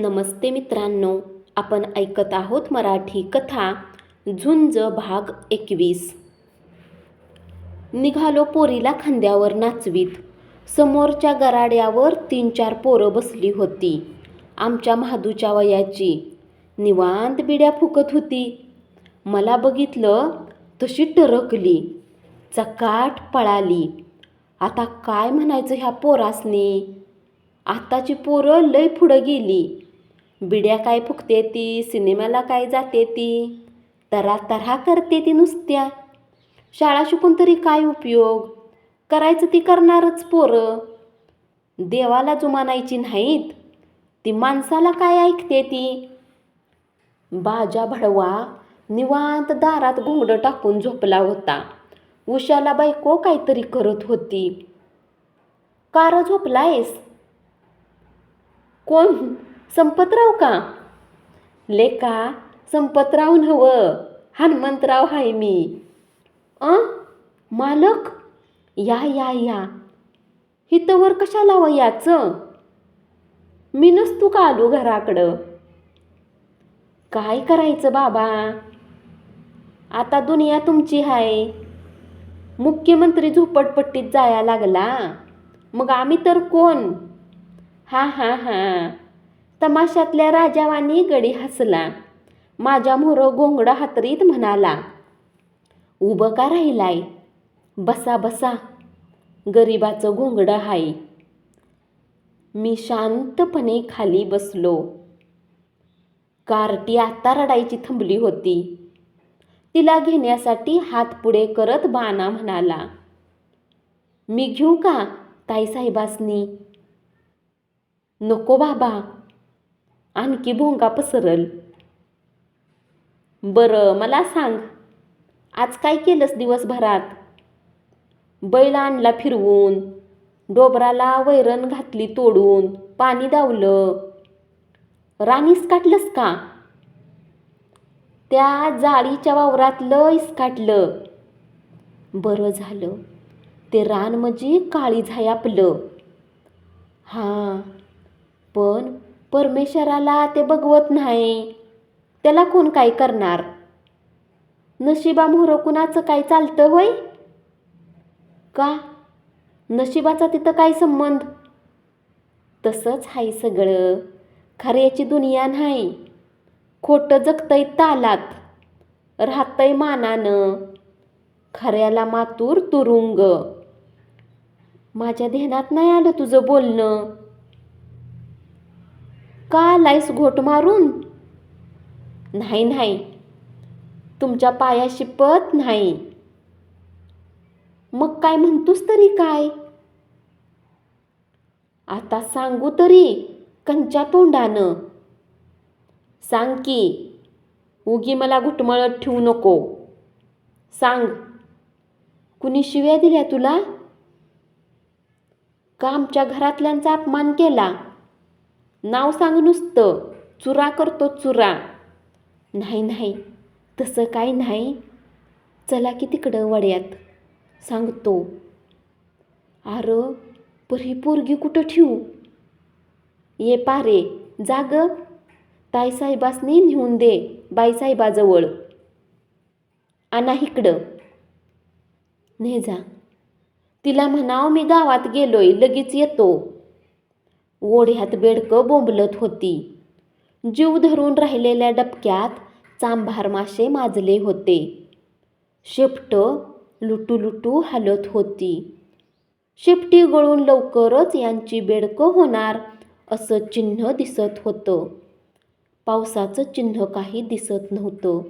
नमस्ते मित्रांनो आपण ऐकत आहोत मराठी कथा झुंज भाग एकवीस. निघालो पोरीला खांद्यावर नाचवीत. समोरच्या गराड्यावर तीन चार पोरं बसली होती. आमच्या महादूच्या वयाची. निवांत बिड्या फुकत होती. मला बघितलं तशी टरकली. चकाट पळाली. आता काय म्हणायचं ह्या पोरासनी? आत्ताची पोरं लय पुढं गेली. बिड्या काय फुकते ती? सिनेमाला काय जाते ती? तरा तरा करते ती नुसत्या. शाळा शिकून तरी काय उपयोग? करायचं ती करणारच पोरं. देवाला जुमानायची नाहीत. ती माणसाला काय ऐकते ती? बाजा भडवा निवांत दारात घोंगडं टाकून झोपला होता. उशाला बायको काहीतरी करत होती. कार झोपलायस? कोण? संपतराव का? लेका संपतराव नव हनुमंतराव हाय मी. अ? मालक? या या या. हितवर कशाला याचं? मी नसतो का आलो घराकडं? काय करायचं बाबा? आता दुनिया तुमची आहे मुख्यमंत्री झोपडपट्टीत जाया लागला. मग आम्ही तर कोण? हा हा हा. तमाशातल्या राजावानी गडी हसला. माझ्या मोहर गोंगडा हातरीत म्हणाला उभं का राहिलाय? बसा बसा. गरिबाचं घोंगडं हाय. मी शांतपणे खाली बसलो. कार्टी आता रडायची थांबली होती. तिला घेण्यासाठी हात पुढे करत बाणा म्हणाला मी घेऊ का ताईसाहेबासनी? नको बाबा. आणखी भोंगा पसरल. बरं मला सांग आज काय केलंस दिवसभरात? बैल आणला फिरवून डोबराला वैरण घातली तोडून पाणी दावलं. राणीस काटलंस का? त्या जाळीच्या वावरातलं इसकाटलं बरं झालं ते रान म्हणजे काळी झाय आपलं हां पण परमेश्वराला ते बघवत नाही. त्याला कोण काय करणार? नशिबा मोहर कुणाचं काय चालतं होय? का? नशिबाचा तिथं काय संबंध? तसंच आहे सगळं. खऱ्याची दुनिया नाही. खोटं जगतंय तालात. राहतंय मानानं. खऱ्याला मातूर तुरुंग. माझ्या ध्यानात नाही आलं तुझं बोलणं. का लाईस घोट मारून? नाही नाही. तुमच्या पायाशी पत नाही. मग काय म्हणतोस तरी काय? आता सांगू तरी कंच्या तोंडानं. सांग की उगी मला घुटमळत ठेवू नको. सांग. कुणी शिव्या दिल्या तुला? का आमच्या घरातल्यांचा अपमान केला? नाव सांग नुसतं. चुरा करतो चुरा. नाही नाही. तसं काय नाही. चला की तिकडं वड्यात. सांगतो. अरे पर ही पोरगी कुठं ठेवू ये पारे जाग ताईसाहेबासनी नेऊन दे बाईसाहेबाजवळ आणा इकडं ने जा. तिला म्हणाव मी गावात गेलोय लगेच येतो. ओढ्यात बेडकं बोंबलत होती. जीव धरून राहिलेल्या डबक्यात चांभार मासे माजले होते. शेपट लुटू लुटू हलत होती. शेपटी गळून लवकरच यांची बेडकं होणार असं चिन्ह दिसत होतं. पावसाचं चिन्ह काही दिसत नव्हतं.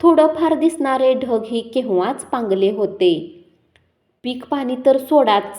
थोडंफार दिसणारे ढग ही केव्हाच पांगले होते. पीक पाणी तर सोडाच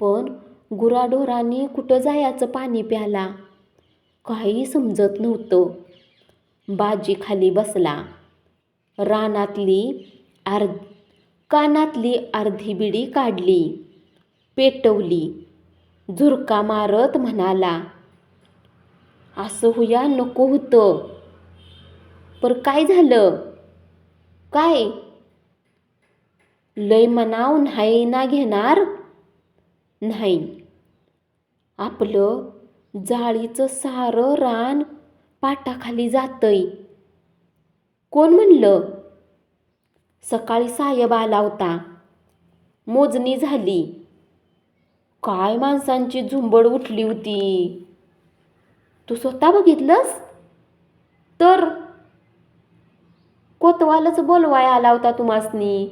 पण गुराढोरांनी कुठं जायचं पाणी प्याला? काही समजत नव्हतं. बाजी खाली बसला. रानातली अर्ध कानातली अर्धी बिडी काढली. पेटवली. झुरका मारत म्हणाला असं हुया नको होतं. पर काय झालं? काय? लय मनाव नाही ना घेणार? नाही आपलं जाळीचं सारं रान पाटाखाली जातंय. कोण म्हणलं? सकाळी साहेब आला होता. मोजणी झाली. काय माणसांची झुंबड उठली होती? तू स्वतः बघितलंस? तर कोतवालच बोलवाय आला होता तुम्हासनी.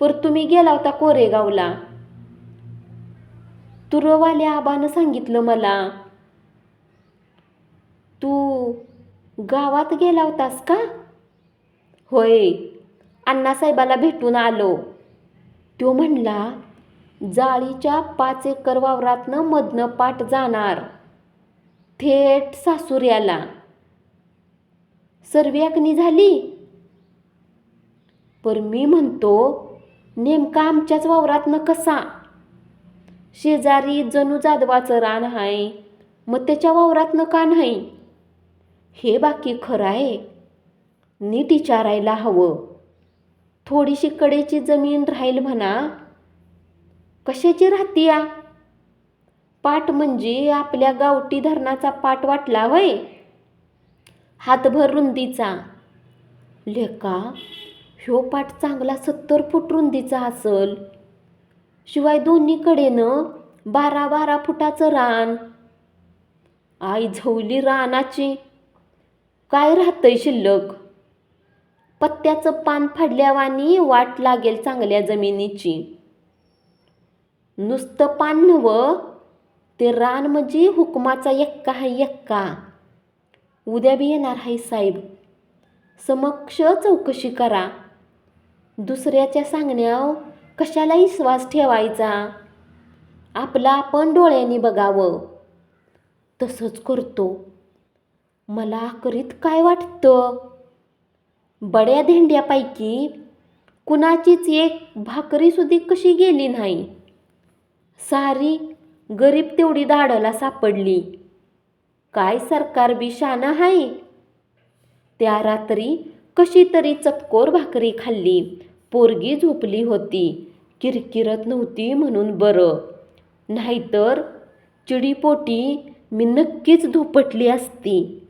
पर तुम्ही गेला होता कोरेगावला. तुरवाल्या आबानं सांगितलं मला तू गावात गेला होतास का? होय अण्णासाहेबाला भेटून आलो. तो म्हणला जाळीच्या पाच एकर वावरातनं मधनं पाट जाणार थेट सासुर्याला सर्व्याकनी झाली? पर मी म्हणतो नेमका आमच्याच वावरातनं कसा? शेजारी जणू जाधवाचं रान आहे मग त्याच्या वावरातनं का नाही हे बाकी खरं आहे. नीट विचारायला हवं. थोडीशी कडेची जमीन राहील म्हणा. कशाची राहती या? पाट म्हणजे आपल्या गावठी धरणाचा पाट वाटला वय हातभर रुंदीचा. लेका ह्यो पाट चांगला सत्तर फूट रुंदीचा असल. शिवाय दोन्हीकडेनं बारा बारा फुटाचं रान. आई झवली रानाची. काय राहतंय शिल्लक? पत्त्याचं पान फाडल्यावानी वाट लागेल चांगल्या जमिनीची. नुसतं पान नवं ते रान म्हणजे हुकमाचा एक्का हाय एक्का उद्या बी येणार आहे साहेब. समक्ष चौकशी करा. दुसऱ्याच्या सांगण्यावर कशाला विश्वास ठेवायचा. आपला आपण डोळ्यांनी बघावं. तसंच करतो. मला करीत काय वाटतं? बड्या धेंड्यापैकी कुणाचीच एक भाकरीसुद्धी कशी गेली नाही. सारी गरीब तेवढी दाडला सापडली. काय सरकार बी शानं आहे त्या रात्री कशी तरी चतकोर भाकरी खाल्ली. पोरगी झोपली होती. किरकिरत नव्हती म्हणून बरं. नाहीतर चिडीपोटी मी नक्कीच झोपटली असती.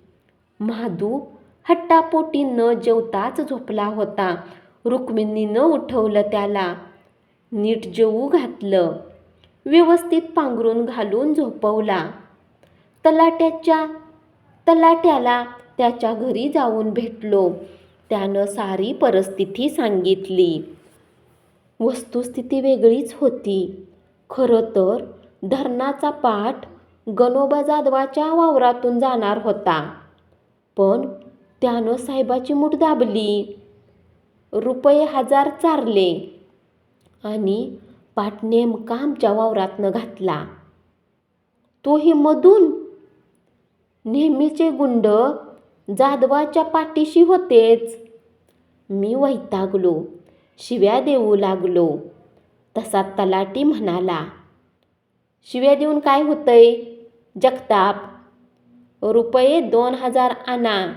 महादू हट्टापोटी न जेवताच झोपला होता. रुक्मिणीनं उठवलं त्याला. नीट जेवू घातलं. व्यवस्थित पांघरून घालून झोपवला. तलाट्याच्या तलाट्याला त्याच्या घरी जाऊन भेटलो. त्यानं सारी परिस्थिती सांगितली. वस्तुस्थिती वेगळीच होती. खरं तर धरणाचा पाठ गणोबा जाधवाच्या वावरातून जाणार होता. पण त्यानं साहेबाची मूठ दाबली. रुपये हजार चारले आणि पाठ नेमका आमच्या वावरातनं घातला. तोही मधून? नेहमीचे गुंड जाधवाच्या पाठीशी होतेच. मी वैतागलो शिव्या देऊ लागलो. तसा तलाटी म्हणाला शिव्या देऊन काय होतंय? जगताप रुपये दोन हजार आणा.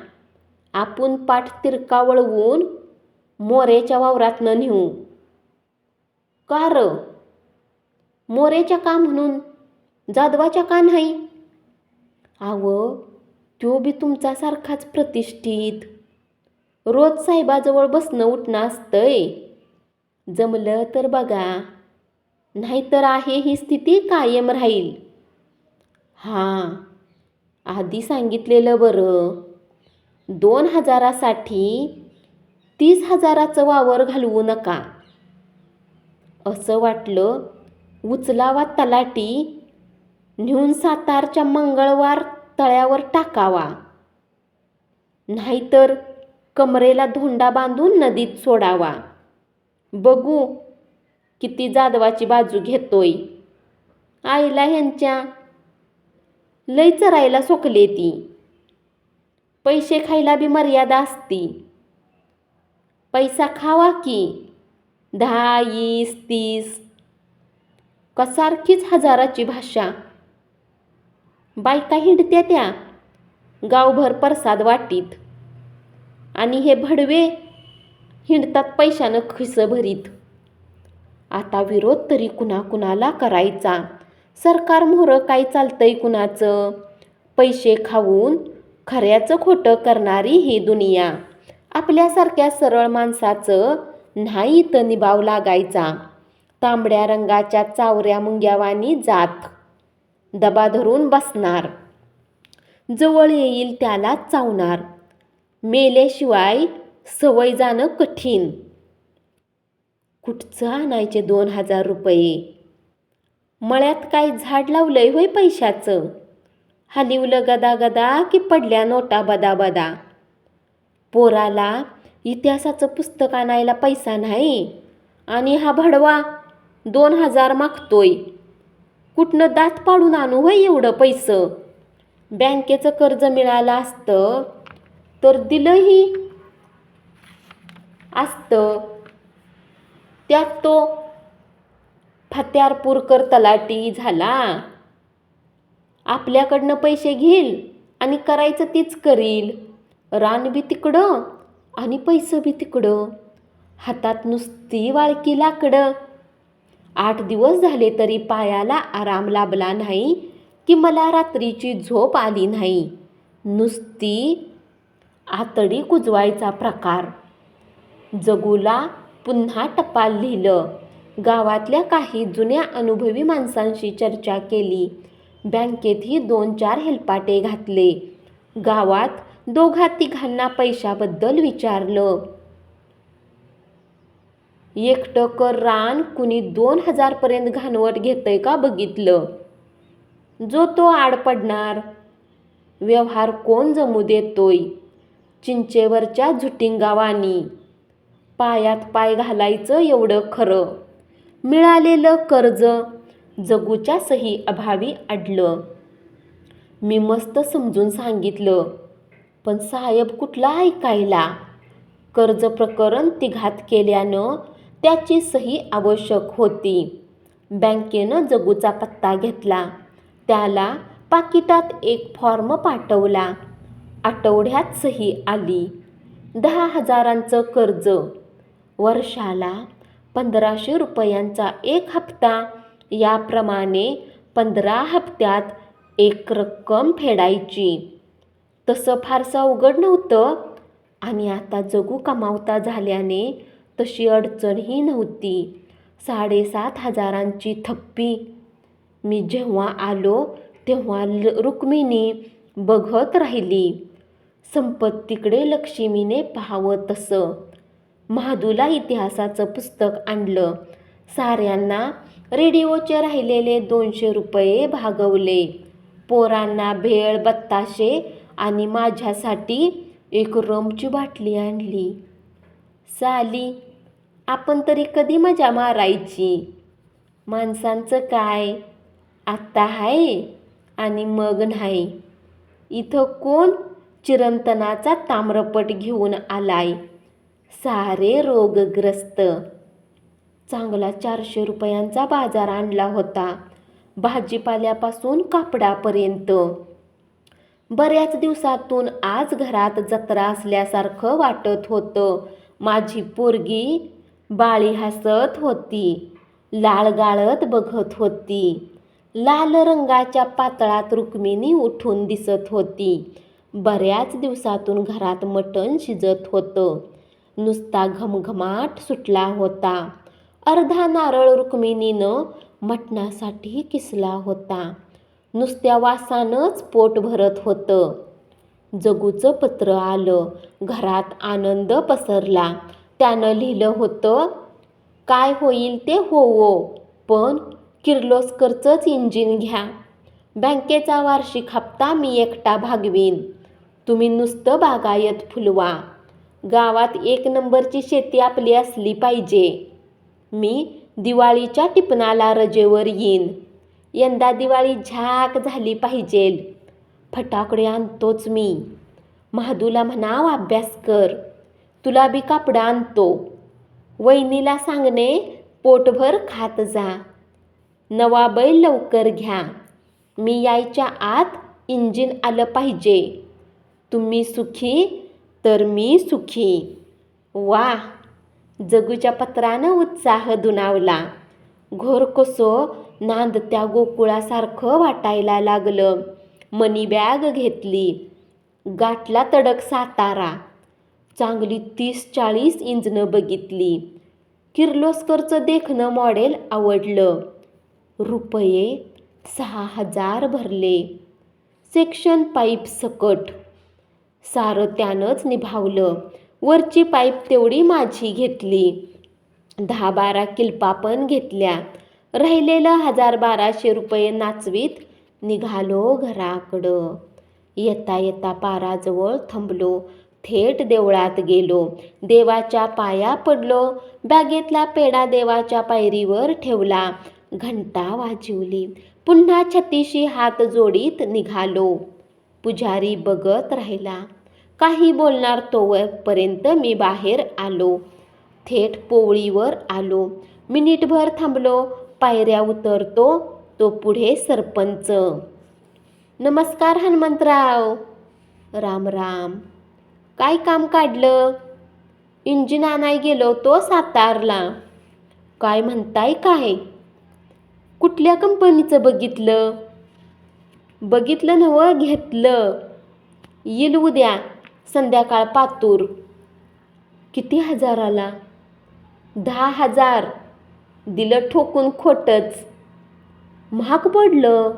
आपण पाठ तिरका वळवून मोरेच्या वावरातनं नेऊ. का र? मोरेच्या का म्हणून? जाधवाच्या का नाही? आवं तो बी तुमच्यासारखाच प्रतिष्ठित. रोज साहेबाजवळ बसणं उठणं असतंय. जमलं तर बघा. नाहीतर आहे ही स्थिती कायम राहील. हां आधी सांगितलेलं बरं. दोन हजारासाठी तीस हजाराचं वावर घालवू नका. असं वाटलं उचलावा तलाटी नेऊन सातारच्या मंगळवार तळ्यावर टाकावा. नाहीतर कमरेला धोंडा बांधून नदीत सोडावा. बघू किती जाधवाची बाजू घेतोय. आईला ह्यांच्या लय चरायला सोकले ती. पैसे खायला बी मर्यादा असती. पैसा खावा की? दहा वीस तीस. कसारखीच हजाराची भाषा बायका हिंडत्या त्या. गावभर प्रसाद वाटीत. आणि हे भडवे हिंडतात पैशानं खिसं भरीत. आता विरोध तरी कुणाकुणाला करायचा? सरकार मोहरं काय चालतंय कुणाचं? पैसे खाऊन खऱ्याचं खोटं करणारी ही दुनिया. आपल्यासारख्या सरळ माणसाचं नाही इथं निभाव लागायचा. तांबड्या रंगाच्या चावऱ्या मुंग्यावानी जात. दबा धरून बसणार. जवळ येईल त्याला चावणार. मेल्याशिवाय सवय जाणं कठीण. कुठचं आणायचे दोन हजार रुपये? मळ्यात काय झाड लावलंय होय पैशाचं? हलिवलं गदा गदा की पडल्या नोटा बदा बदा पोराला इतिहासाचं पुस्तक आणायला पैसा नाही? आणि हा भडवा दोन हजार मागतोय. कुठनं दात पाडून आणू होय एवढं पैसं? बँकेचं कर्ज मिळालं असतं तर दिलंही असतं. त्यात तो फत्यारपूरकर तलाटी झाला. आपल्याकडनं पैसे घेईल आणि करायचं तीच करील. रान बी तिकडं आणि पैसं बी तिकडं. हातात नुसती वाळकी लाकडं. आठ दिवस झाले तरी पायाला आराम लाभला नाही की मला रात्रीची झोप आली नाही. नुसती आतडी कुजवायचा प्रकार. जगूला पुन्हा टपाल लिहिलं. गावातल्या काही जुन्या अनुभवी माणसांशी चर्चा केली. बँकेतही दोन चार हेलपाटे घातले. गावात दोघा तिघांना पैशाबद्दल विचारलं. एकटं कर रान कुणी दोन हजारपर्यंत घाणवट घेतंय का बघितलं? जो तो आड पडणार. व्यवहार कोण जमू देतोय? चिंचेवरच्या झुटिंगावानी. पायात पाय घालायचं एवढं खरं. मिळालेलं कर्ज जगूच्या सही अभावी अडलं. मी मस्त समजून सांगितलं पण साहेब कुठला ऐकायला? कर्ज प्रकरण तिघात केल्यानं त्याची सही आवश्यक होती. बँकेनं जगूचा पत्ता घेतला. त्याला पाकिटात एक फॉर्म पाठवला. आठवड्यात सही आली. दहा हजारांचं कर्ज. वर्षाला पंधराशे रुपयांचा एक हप्ता. याप्रमाणे पंधरा हप्त्यात एक रक्कम फेडायची. तसं फारसं अवघड नव्हतं. आणि आता जगू कमावता झाल्याने तशी अडचणही नव्हती. साडेसात हजारांची थप्पी. मी जेव्हा आलो तेव्हा ल रुक्मिणी बघत राहिली. संपत्तीकडे लक्ष्मीने पाहावं तसं. महादूला इतिहासाचं पुस्तक आणलं. साऱ्यांना रेडिओचे राहिलेले दोनशे रुपये भागवले. पोरांना भेळ बत्ताशे आणि माझ्यासाठी एक रमची बाटली आणली. साली आपण तरी कधी मजा मारायची? माणसांचं काय? आत्ता आहे आणि मग नाही. इथं कोण चिरंतनाचा ताम्रपट घेऊन आलाय? सारे रोगग्रस्त. चांगला चारशे रुपयांचा बाजार आणला होता. भाजीपाल्यापासून कापडापर्यंत. बऱ्याच दिवसातून आज घरात जत्रा असल्यासारखं वाटत होतं. माझी पोरगी बाळी हसत होती. लाळ गाळत बघत होती. लाल रंगाच्या पातळात रुक्मिणी उठून दिसत होती. बऱ्याच दिवसातून घरात मटण शिजत होतं. नुसता घमघमाट सुटला होता. अर्धा नारळ रुक्मिणीनं मटणासाठी किसला होता. नुसत्या वासानंच पोट भरत होतं. जगूचं पत्र आलं. घरात आनंद पसरला. त्यानं लिहिलं होतं काय होईल ते होवो पण किर्लोस्करचंच इंजिन घ्या. बँकेचा वार्षिक हप्ता मी एकटा भागवीन. तुम्ही नुसतं बागायत फुलवा. गावात एक नंबरची शेती आपली असली पाहिजे. मी दिवाळीच्या टिपणाला रजेवर येईन. यंदा दिवाळी झाक झाली पाहिजेल. फटाकडे आणतोच मी. महादूला म्हणाव अभ्यास कर. तुला बी कापडं आणतो. वहिनीला सांगणे पोटभर खात जा. नवा बैल लवकर घ्या. मी यायच्या आत इंजिन आलं पाहिजे. तुम्ही सुखी तर मी सुखी. वा! जगूच्या पत्रानं उत्साह दुणावला. घोरकसो नांदत्या गोकुळासारखं वाटायला लागलं. मनी बॅग घेतली. गाठला तडक सातारा. चांगली तीस चाळीस इंचनं बघितली. किर्लोस्करचं देखणं मॉडेल आवडलं. रुपये सहा हजार भरले. सेक्शन पाईप सकट. सारं त्यानंच निभावलं. वरची पाईप तेवढी माझी घेतली. दहा बारा किल्पा पण घेतल्या. राहिलेलं हजार बाराशे रुपये नाचवीत निघालो घराकडं. येता येता पाराजवळ थांबलो. थेट देवळात गेलो. देवाच्या पाया पडलो. बॅगेतला पेढा देवाच्या पायरीवर ठेवला. घंटा वाजवली. पुन्हा छतीशी हात जोडीत निघालो. पुजारी बघत राहिला. काही बोलणार तोपर्यंत मी बाहेर आलो. थेट पोवळीवर आलो. मिनिटभर थांबलो. पायऱ्या उतरतो तो पुढे सरपंच. नमस्कार हनुमंतराव. राम राम. काय काम काढलं? इंजिन आणाय गेलो तो सातारला. काय म्हणताय काय कुठल्या कंपनीचं बघितलं? बघितलं नवं घेतलं. येईल उद्या संध्याकाळ पातूर. किती हजाराला दहा हजार. दिलं ठोकून खोटंच. महाग पडलं.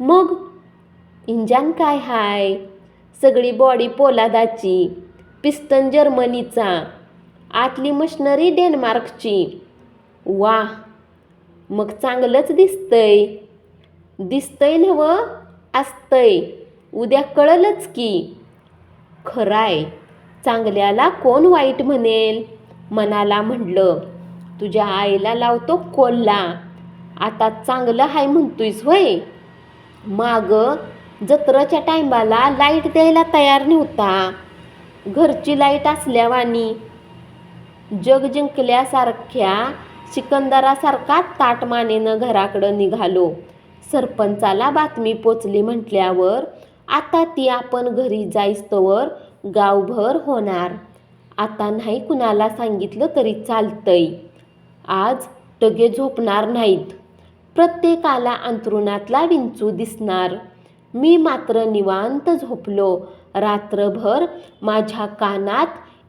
मग इंजन काय हाय? सगळी बॉडी पोलादाची. पिस्टन जर्मनीचा. आतली मशनरी डेन्मार्कची. वा मग चांगलंच दिसतंय. दिसतंय नवं असतंय. उद्या कळलंच की. खराय चांगल्याला कोण वाईट म्हणेल? मनाला म्हणलं तुझ्या आईला लावतो कोल्ला आता चांगलं हाय म्हणतोयस होय? माग जत्रच्या टायमाला लाइट द्यायला तयार नव्हता. घरची लाइट असल्यावानी जग जिंकल्यासारख्या सिकंदरासारखा ताटमानेनं घराकडं निघालो. सरपंचाला बातमी पोचली म्हटल्यावर आता ती आपण घरी जाईस्तवर गावभर होणार. आता नाही कुणाला सांगितलं तरी चालतंय. आज टगे झोपणार नाहीत. प्रत्येकाला अंथरुणातला विंचू दिसणार. मी मात्र निवांत झोपलो. रात्रभर माझ्या कानात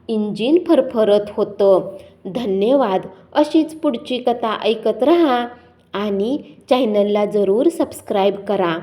इंजिन फरफरत होतं. धन्यवाद. अशीच पुढची कथा ऐकत रहा आणि चॅनलला जरूर सबस्क्राईब करा.